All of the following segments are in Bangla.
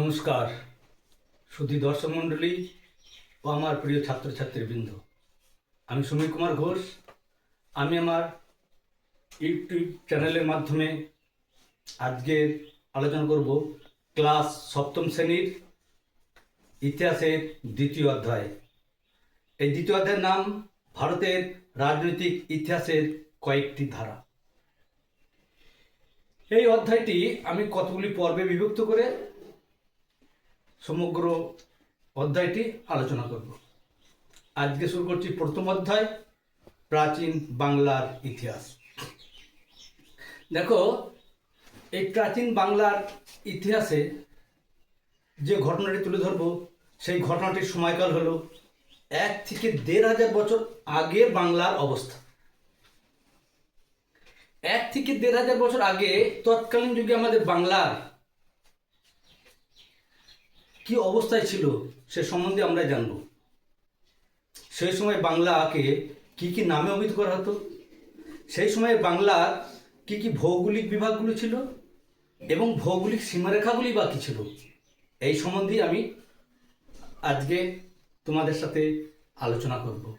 নমস্কার, সুধী দর্শক মণ্ডলী ও আমার প্রিয় ছাত্রছাত্রীবৃন্দ। আমি সমীর কুমার ঘোষ। আমি আমার ইউটিউব চ্যানেলের মাধ্যমে আজকে আলোচনা করব ক্লাস সপ্তম শ্রেণির ইতিহাসের দ্বিতীয় অধ্যায়। এই দ্বিতীয় অধ্যায়ের নাম ভারতের রাজনৈতিক ইতিহাসের কয়েকটি ধারা। এই অধ্যায়টি আমি কতগুলি পর্বে বিভক্ত করে সমগ্র অধ্যায়টি আলোচনা করব। আজকে শুরু করছি প্রথম অধ্যায়, প্রাচীন বাংলার ইতিহাস। দেখো, এই প্রাচীন বাংলার ইতিহাসে যে ঘটনাটি তুলে ধরবো, সেই ঘটনাটির সময়কাল হলো এক থেকে দেড় হাজার বছর আগে বাংলার অবস্থা। এক থেকে দেড় হাজার বছর আগে তৎকালীন যুগে আমাদের বাংলার কি অবস্থায় ছিল সে সম্বন্ধে আমরা জানব। সেই সময় বাংলাকে কি কি নামে অভিহিত করা হতো? সেই সময় বাংলার কি কি ভৌগোলিক বিভাগগুলো ছিল? এবং ভৌগোলিক সীমারেখাগুলি বা কী ছিল? এই সম্বন্ধে আমি আজকে তোমাদের সাথে আলোচনা করব।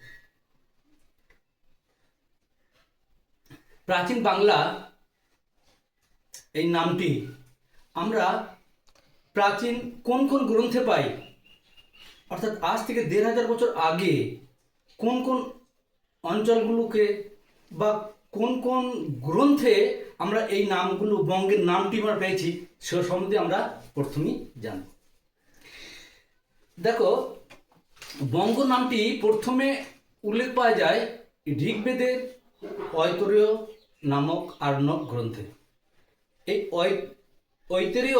প্রাচীন বাংলা এই নামটি আমরা প্রাচীন কোন কোন গ্রন্থে পাই? অর্থাৎ আজ থেকে দেড় হাজার বছর আগে কোন কোন অঞ্চলগুলোকে বা কোন কোন গ্রন্থে আমরা এই নামগুলো, বঙ্গের নামটি আমরা পেয়েছি, সে সম্বন্ধে আমরা প্রথমেই জানব। দেখো, বঙ্গ নামটি প্রথমে উল্লেখ পাওয়া যায় ঋগ্বেদের ঐতরীয় নামক আর্ণব গ্রন্থে। এই ঐ- ঐতরীয়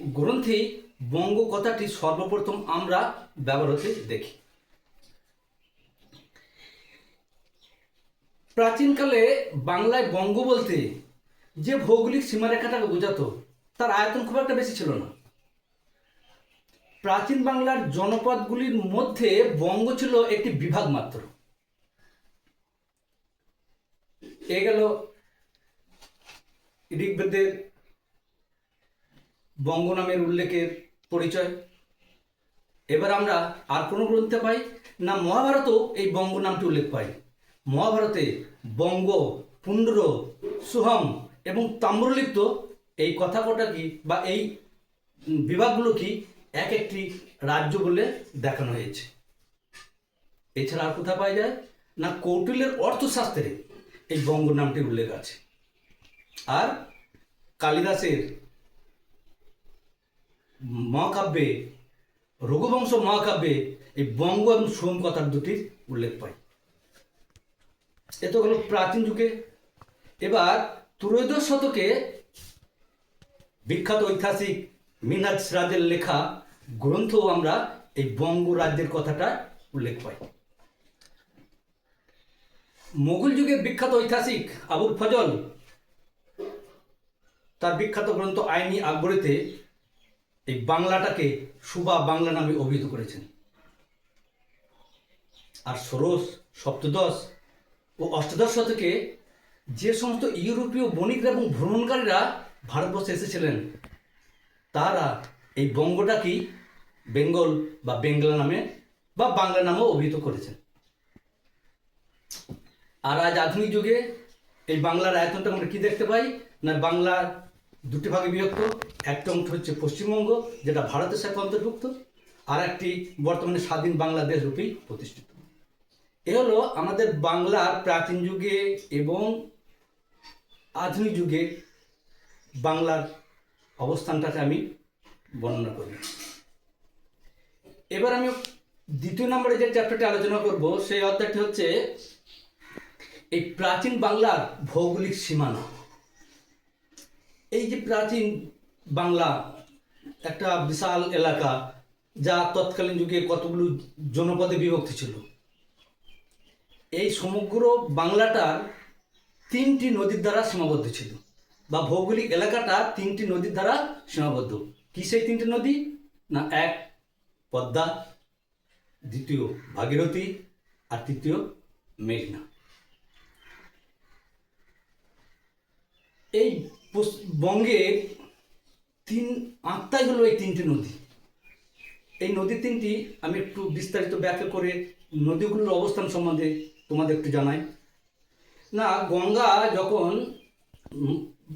গ্রন্থে বঙ্গ কথাটি সর্বপ্রথম আমরা ব্যবহার হতে দেখি। প্রাচীনকালে বাংলায় বঙ্গ বলতে যে ভৌগোলিক সীমারেখাটাকে বোঝাতো, তার আয়তন খুব একটা বেশি ছিল না। প্রাচীন বাংলার জনপদগুলির মধ্যে বঙ্গ ছিল একটি বিভাগ মাত্র। এ গেল ঋগ্বেদের বঙ্গ নামের উল্লেখের পরিচয়। এবার আমরা আর কোনো গ্রন্থে পাই না মহাভারতও এই বঙ্গ নামটি উল্লেখ পাই। মহাভারতে বঙ্গ, পুণ্ড্র, সুহম এবং তাম্রলিপ্ত এই কথা কটা কি বা এই বিভাগগুলো কি এক একটি রাজ্য বলে দেখানো হয়েছে। এছাড়া আর কোথায় পাওয়া যায়? না কৌটিল্যের অর্থশাস্ত্রে এই বঙ্গ নামটি উল্লেখ আছে। আর কালিদাসের মহাকাব্যে, রঘুবংশ মহাকাব্যে এই বঙ্গ এবং সোম কথার দুটির উল্লেখ পাই। এ তো হলো প্রাচীন যুগে। এবার ত্রয়োদশ শতকে বিখ্যাত ঐতিহাসিক মিনাজ সিরাজের লেখা গ্রন্থও আমরা এই বঙ্গ রাজ্যের কথাটা উল্লেখ পাই। মোগল যুগের বিখ্যাত ঐতিহাসিক আবুল ফজল তার বিখ্যাত গ্রন্থ আইনি আকবরীতে এই বাংলাটাকে সুবা বাংলা নামে অভিহিত করেছেন। আর ষোড়শ, সপ্তদশ ও অষ্টাদশ শতকে যে সমস্ত ইউরোপীয় বণিকরা এবং ভ্রমণকারীরা ভারতবর্ষে এসেছিলেন, তারা এই বঙ্গটাকেই বেঙ্গল বা বেঙ্গলা নামে বা বাংলা নামেও অভিহিত করেছেন। আর আজ আধুনিক যুগে এই বাংলার আয়তনটা আমরা কি দেখতে পাই? না বাংলার দুটি ভাগে বিভক্ত। একটা অংশ হচ্ছে পশ্চিমবঙ্গ, যেটা ভারতের সাথে অন্তর্ভুক্ত, আর একটি বর্তমানে স্বাধীন বাংলাদেশ রূপেই প্রতিষ্ঠিত। এ হলো আমাদের বাংলার প্রাচীন যুগে এবং আধুনিক যুগে বাংলার অবস্থানটাকে আমি বর্ণনা করি। এবার আমি দ্বিতীয় নম্বরে যে চ্যাপ্টারটি আলোচনা করব, সেই অধ্যায়টি হচ্ছে এই প্রাচীন বাংলার ভৌগোলিক সীমানা। এই যে প্রাচীন বাংলা, একটা বিশাল এলাকা যা তৎকালীন যুগে কতগুলো জনপদে বিভক্ত ছিল। এই সমগ্র বাংলাটার তিনটি নদীর দ্বারা সীমাবদ্ধ ছিল বা ভৌগোলিক এলাকাটা তিনটি নদীর দ্বারা সীমাবদ্ধ। কি সেই তিনটি নদী? না, এক পদ্মা, দ্বিতীয় ভাগীরথী আর তৃতীয় মেঘনা। এই বঙ্গের তিন, আত্মাই হলো এই তিনটি নদী। এই নদী তিনটি আমি একটু বিস্তারিত ব্যাখ্যা করে নদীগুলোর অবস্থান সম্বন্ধে তোমাদের একটু জানাই। না, গঙ্গা যখন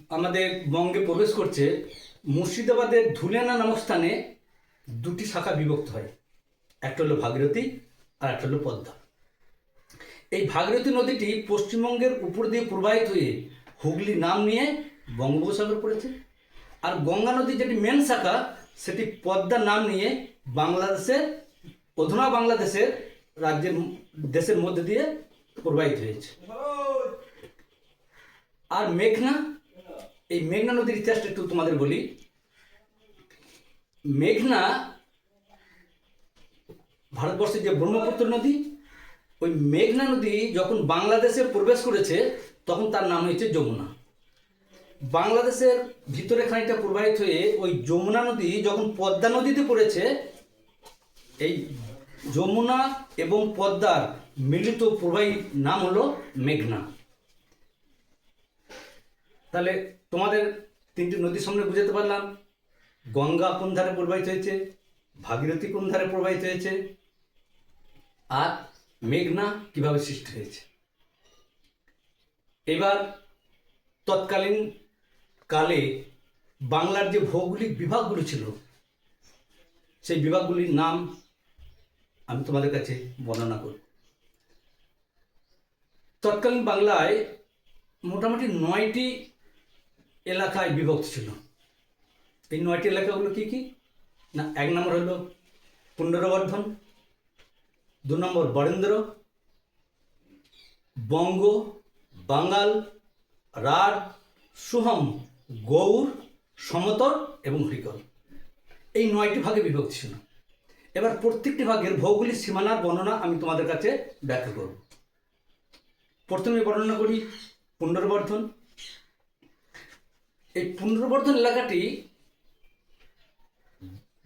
আমাদের বঙ্গে প্রবেশ করছে, মুর্শিদাবাদের ধুলেনা নামক স্থানে দুটি শাখা বিভক্ত হয়। একটা হলো ভাগীরথী আর একটা হলো পদ্মা। এই ভাগীরথী নদীটি পশ্চিমবঙ্গের উপর দিয়ে প্রবাহিত হয়ে হুগলি নাম নিয়ে বঙ্গোপসাগর পড়েছে। আর গঙ্গা নদীর যেটি মেন শাখা, সেটি পদ্মা নাম নিয়ে বাংলাদেশের, অধুনা বাংলাদেশের রাজ্যের দেশের মধ্যে দিয়ে প্রবাহিত হয়েছে। আর মেঘনা, এই মেঘনা নদীর ইতিহাসটা একটু তোমাদের বলি। মেঘনা ভারতবর্ষের যে ব্রহ্মপুত্র নদী, ওই মেঘনা নদী যখন বাংলাদেশে প্রবেশ করেছে, তখন তার নাম হয়েছে যমুনা। বাংলাদেশের ভিতরে খানিকটা প্রবাহিত হয়ে ওই যমুনা নদী যখন পদ্মা নদীতে পড়েছে, এই যমুনা এবং পদ্মার মিলিত প্রবাহী নাম হলো মেঘনা। তাহলে তোমাদের তিনটি নদীর সামনে বুঝাতে পারলাম। গঙ্গা কোন ধারে প্রবাহিত হয়েছে? ভাগীরথী কোন ধারে প্রবাহিত হয়েছে? আর মেঘনা কীভাবে সৃষ্টি হয়েছে? এবার তৎকালীন কালে বাংলার যে ভৌগোলিক বিভাগগুলো ছিল, সেই বিভাগগুলির নাম আমি তোমাদের কাছে বর্ণনা করব। তৎকালীন বাংলায় মোটামুটি নয়টি এলাকায় বিভক্ত ছিল। এই নয়টি এলাকাগুলো কি কি? না, এক নম্বর হলো পুনরবর্ধন, দু নম্বর বরেন্দ্র, বঙ্গ বাঙ্গাল রাঢ়, সুহম। গৌর সমতর এবং হরিকল। এই নয়টি ভাগে বিভক্ত ছিল। এবার প্রত্যেকটি ভাগের ভৌগোলিক সীমানার বর্ণনা আমি তোমাদের কাছে ব্যাখ্যা করব। প্রথমে বর্ণনা করি পুনর্বর্ধন। এই পুনর্বর্ধন এলাকাটি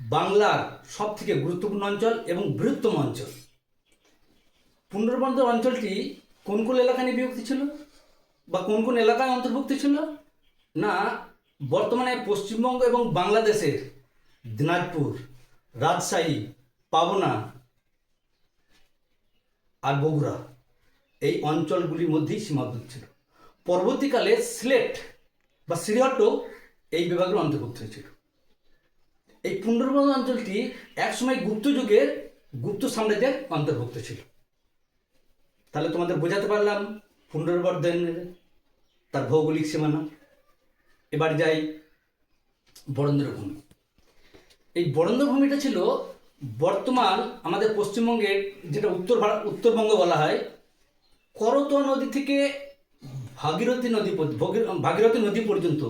বাংলার সব থেকে গুরুত্বপূর্ণ অঞ্চল এবং বৃহত্তম অঞ্চল। পুনর্বর্ধন অঞ্চলটি কোন কোন এলাকা নিয়ে বিভক্তি ছিল বা কোন কোন এলাকায় অন্তর্ভুক্ত ছিল? না, বর্তমানে পশ্চিমবঙ্গ এবং বাংলাদেশের দিনাজপুর, রাজশাহী, পাবনা আর বগুড়া এই অঞ্চলগুলির মধ্যেই সীমাবদ্ধ ছিল। পরবর্তীকালে সিলেট বা সিরিয়াটো এই বিভাগের অন্তর্ভুক্ত হয়েছিল। এই পুনর্বঙ্গ অঞ্চলটি একসময় গুপ্ত যুগের গুপ্ত সাম্রাজ্যের অন্তর্ভুক্ত ছিল। তাহলে তোমাদের বোঝাতে পারলাম পুনর্বর্ধনের তার ভৌগোলিক সীমানা। এবার যাই বরেন্দ্রভূমি। এই বরেন্দ্রভূমিটা ছিল বর্তমান আমাদের পশ্চিমবঙ্গের যেটা উত্তর ভারত উত্তরবঙ্গ বলা হয়, করতোয়া নদী থেকে ভাগীরথী নদী ভাগীরথী নদী পর্যন্ত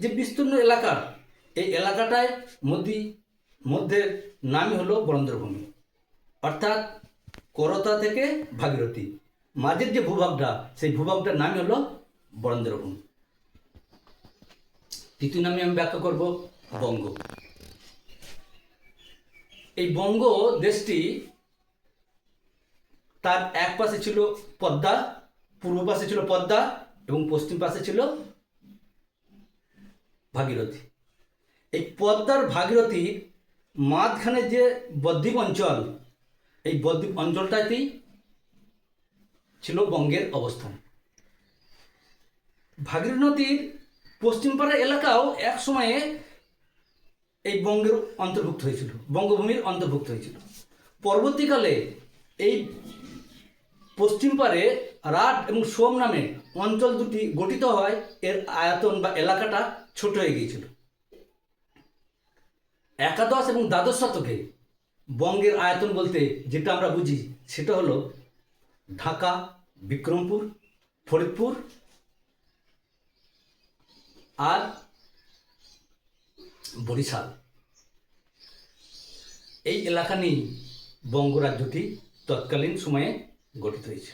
যে বিস্তীর্ণ এলাকা, এই এলাকাটায় মধ্যে মধ্যে নামই হলো বরেন্দ্রভূমি। অর্থাৎ করতা থেকে ভাগীরথী। মাঝের যে ভূভাগটা, সেই ভূভাগটার নামই হলো বরেন্দ্রভূমি। তৃতীয় নামে আমি ব্যাখ্যা করব বঙ্গ। এই বঙ্গ দেশটি তার এক পাশে ছিল পদ্মা, পূর্ব পাশে ছিল পদ্মা এবং পশ্চিম পাশে ছিল ভাগীরথী। এই পদ্মার ভাগীরথীর মাঝখানে যে বদ্বীপ অঞ্চল, এই বদ্বীপ অঞ্চলটাতেই ছিল বঙ্গের অবস্থান। ভাগীরথী নদীর পশ্চিম পাড়া এলাকাও এক সময়ে এই বঙ্গের অন্তর্ভুক্ত হয়েছিল, বঙ্গভূমির অন্তর্ভুক্ত হয়েছিল। পরবর্তীকালে এই পশ্চিম পারে রাট এবং সোম নামে অঞ্চল দুটি গঠিত হয়, এর আয়তন বা এলাকাটা ছোট হয়ে গিয়েছিল। একাদশ এবং দ্বাদশ শতকে বঙ্গের আয়তন বলতে যেটা আমরা বুঝি, সেটা হলো ঢাকা, বিক্রমপুর, ফরিদপুর আর বরিশাল। এই এলাকা নিয়েই বঙ্গরাজ্যটি তৎকালীন সময়ে গঠিত হয়েছে।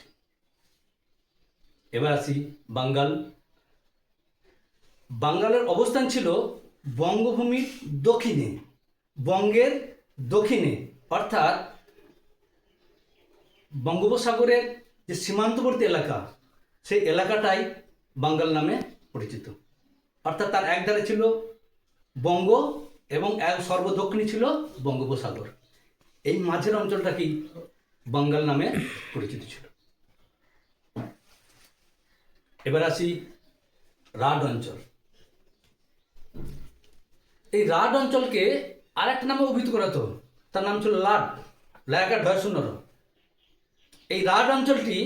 এবার আসি বাঙ্গাল। বাঙ্গালের অবস্থান ছিল বঙ্গভূমির দক্ষিণে, বঙ্গের দক্ষিণে। অর্থাৎ বঙ্গোপসাগরের যে সীমান্তবর্তী এলাকা, সেই এলাকাটাই বাঙ্গাল নামে পরিচিত। অর্থাৎ তার একধারে ছিল বঙ্গ এবং এক সর্বদক্ষিণী ছিল বঙ্গোপসাগর। এই মাঝের অঞ্চলটাকেই বাঙ্গাল নামে পরিচিত ছিল। এবার আসি রাড অঞ্চল। এই রাড অঞ্চলকে আর একটা নামে অভিহিত করা হতো। তার নাম ছিল লাড লায়াকা ঢয় শূন্যর এই রাড অঞ্চলটি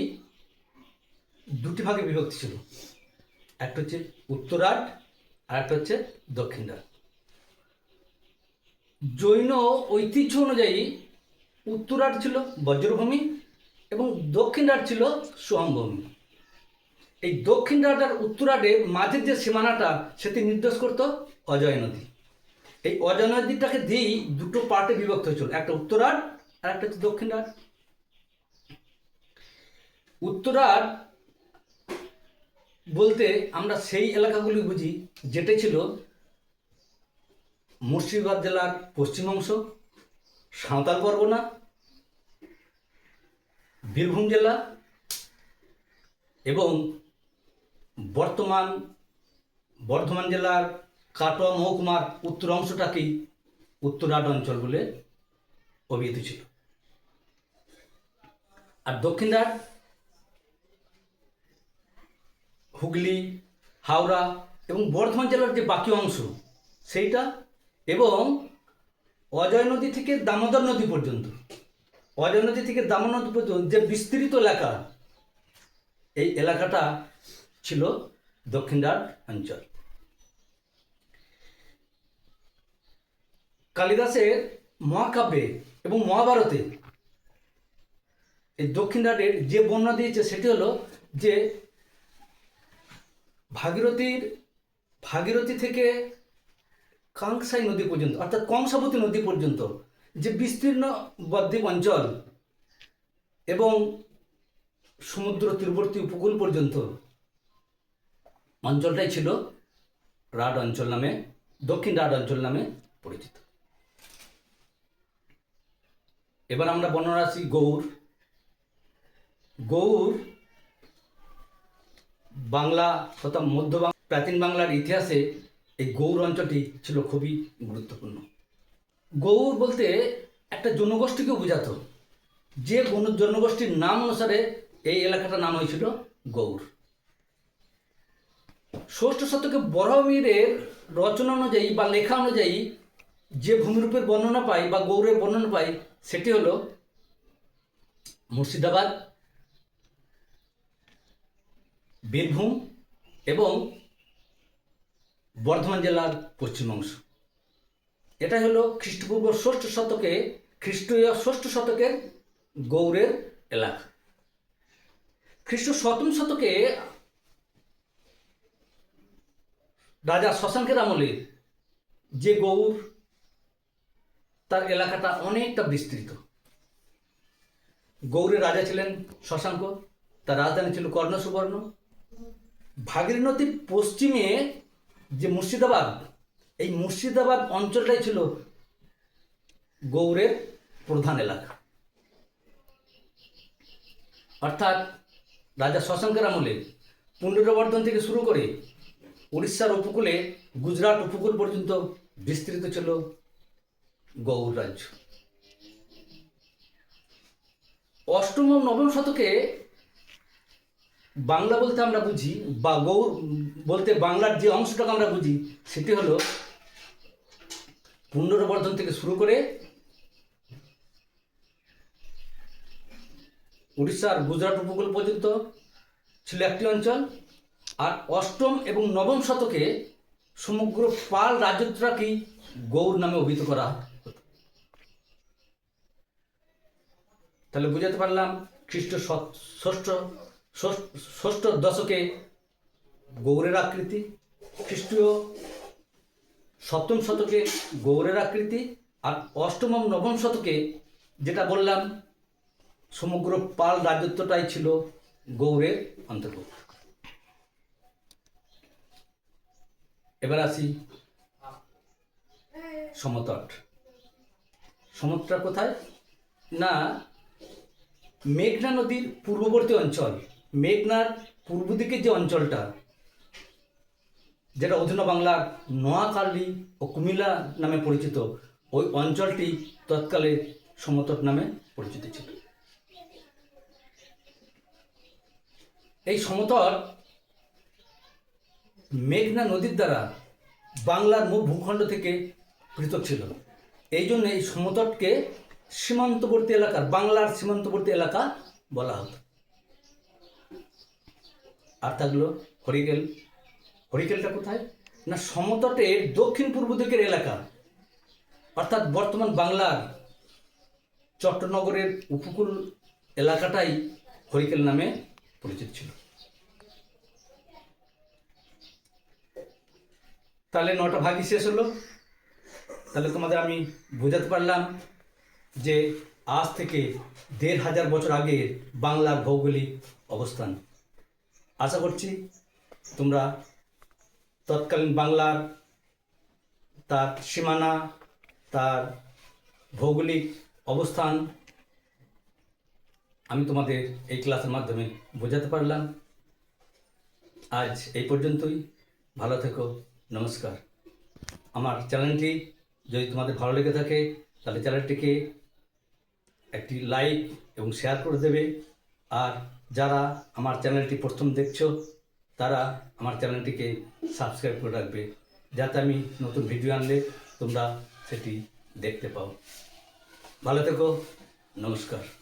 দুটি ভাগে বিভক্ত ছিল। একটা হচ্ছে উত্তরাট আর একটা হচ্ছে দক্ষিণ। রাট জৈন ঐতিহ্য অনুযায়ী উত্তরাট ছিল বজ্রভূমি এবং দক্ষিণ রাট ছিল সোহমভূমি এই দক্ষিণ রাট আর উত্তরাটে মাঝের যে সীমানাটা, সেটি নির্দেশ করত অজয় নদী। এই অজয় নদীটাকে দিয়েই দুটো পার্টে বিভক্ত হয়েছিল, একটা উত্তরাট আর একটা হচ্ছে দক্ষিণ রাট উত্তরাট বলতে আমরা সেই এলাকাগুলি বুঝি যেটা ছিল মুর্শিদাবাদ জেলার পশ্চিম অংশ, সাঁওতাল পরগনা, বীরভূম জেলা এবং বর্তমান বর্ধমান জেলার কাটোয়া মহকুমার উত্তর অংশটাকেই উত্তরাট অঞ্চল বলে অভিহিত ছিল। আর দক্ষিণ রাট হুগলি, হাওড়া এবং বর্ধমান জেলার যে বাকি অংশ, সেইটা এবং অজয় নদী থেকে দামোদর নদী পর্যন্ত। অজয় নদী থেকে দামোদর নদী পর্যন্ত যে বিস্তৃত এলাকা, এই এলাকাটা ছিল দক্ষিণ রাট অঞ্চল। কালিদাসের মহাকাব্যে এবং মহাভারতে এই দক্ষিণ রাটের যে বর্ণনা দিয়েছে, সেটি হলো যে ভাগীরথীর, ভাগীরথী থেকে কাংসাই নদী পর্যন্ত, অর্থাৎ কংসাবতী নদী পর্যন্ত, যে বিস্তীর্ণ বদ্বীপ অঞ্চল এবং সমুদ্র তীরবর্তী উপকূল পর্যন্ত, অঞ্চলটাই ছিল রাড অঞ্চল নামে, দক্ষিণ রাড অঞ্চল নামে পরিচিত। এবার আমরা বর্ণনা আসি গৌর গৌর বাংলা তথা মধ্য প্রাচীন বাংলার ইতিহাসে এই গৌর অঞ্চলটি ছিল খুবই গুরুত্বপূর্ণ। গৌর বলতে একটা জনগোষ্ঠীকে বোঝাতো। যে জনগোষ্ঠীর নাম অনুসারে এই এলাকাটার নাম হয়েছিল গৌর। ষষ্ঠ শতকে বরাহমিরের রচনা অনুযায়ী বা লেখা অনুযায়ী যে ভূমিরূপের বর্ণনা পাই বা গৌরের বর্ণনা পাই, সেটি হলো মুর্শিদাবাদ বীরভূম এবং বর্ধমান জেলার পশ্চিম অংশ। এটা হলো খ্রিস্টপূর্ব ষষ্ঠ শতকে, খ্রিস্টীয় ষষ্ঠ শতকের গৌড়ের এলাকা। খ্রিস্ট সপ্তম শতকে রাজা শশাঙ্কের আমলে যে গৌর তার এলাকাটা অনেকটা বিস্তৃত। গৌড়ের রাজা ছিলেন শশাঙ্ক, তার রাজধানী ছিল কর্ণ সুবর্ণ ভাগীরথী নদীর পশ্চিমে যে মুর্শিদাবাদ, এই মুর্শিদাবাদ অঞ্চলটাই ছিল গৌড়ের প্রধান এলাকা। অর্থাৎ রাজা শশাঙ্কের আমলে পুণ্ডরবর্ধন থেকে শুরু করে উড়িষ্যার উপকূলে গুজরাট উপকূল পর্যন্ত বিস্তৃত ছিল গৌড় রাজ্য। অষ্টম নবম শতকে বাংলা বলতে আমরা বুঝি বা গৌর বলতে বাংলার যে অংশটাকে আমরা বুঝি, সেটি হলো পুনর্বর্ধন থেকে শুরু করে উড়িষ্যার গুজরাট উপকূল পর্যন্ত ছিল একটি অঞ্চল। আর অষ্টম এবং নবম শতকে সমগ্র পাল রাজত্বটাকেই গৌর নামে অভিহিত করা তাহলে বুঝাতে পারলাম খ্রিস্ট ষষ্ঠ ষষ্ঠ- দশকে গৌরের আকৃতি, খ্রিস্টীয় সপ্তম শতকে গৌরের আকৃতি আর অষ্টম নবম শতকে যেটা বললাম, সমগ্র পাল রাজত্বটাই ছিল গৌরের অন্তর্ভুক্ত। এবার আসি সমতট। সমতটা কোথায়? না, মেঘনা নদীর পূর্ববর্তী অঞ্চল। মেঘনার পূর্ব দিকের যে অঞ্চলটা, যেটা অধুনা বাংলার নোয়াখালী ও কুমিল্লা নামে পরিচিত, ওই অঞ্চলটি তৎকালে সমতট নামে পরিচিত ছিল। এই সমতট মেঘনা নদীর দ্বারা বাংলার মূল ভূখণ্ড থেকে পৃথক ছিল। এই জন্য এই সমতটকে সীমান্তবর্তী এলাকার বাংলার সীমান্তবর্তী এলাকা বলা হতো। আর থাকল হরিকেল। হরিকেলটা কোথায়? না, সমতটের দক্ষিণ পূর্ব দিকের এলাকা। অর্থাৎ বর্তমান বাংলার চট্টনগরের উপকূল এলাকাটাই হরিকেল নামে পরিচিত ছিল। তাহলে নটা ভাগই শেষ হলো। তাহলে তোমাদের আমি বোঝাতে পারলাম যে আজ থেকে দেড় হাজার বছর আগে বাংলার ভৌগোলিক অবস্থান। আশা করছি তোমরা তৎকালীন বাংলার তার সীমানা, তার ভৌগোলিক অবস্থান আমি তোমাদের এই ক্লাসের মাধ্যমে বোঝাতে পারলাম। আজ এই পর্যন্তই। ভালো থেকো। নমস্কার। আমার চ্যানেলটি যদি তোমাদের ভালো লেগে থাকে, তাহলে চ্যানেলটিকে একটি লাইক এবং শেয়ার করে দেবে। আর যারা আমার চ্যানেলটি প্রথম দেখছ, তারা আমার চ্যানেলটিকে সাবস্ক্রাইব করে রাখবে, যাতে আমি নতুন ভিডিও আনলে তোমরা সেটি দেখতে পাও। ভালো থেকো, নমস্কার।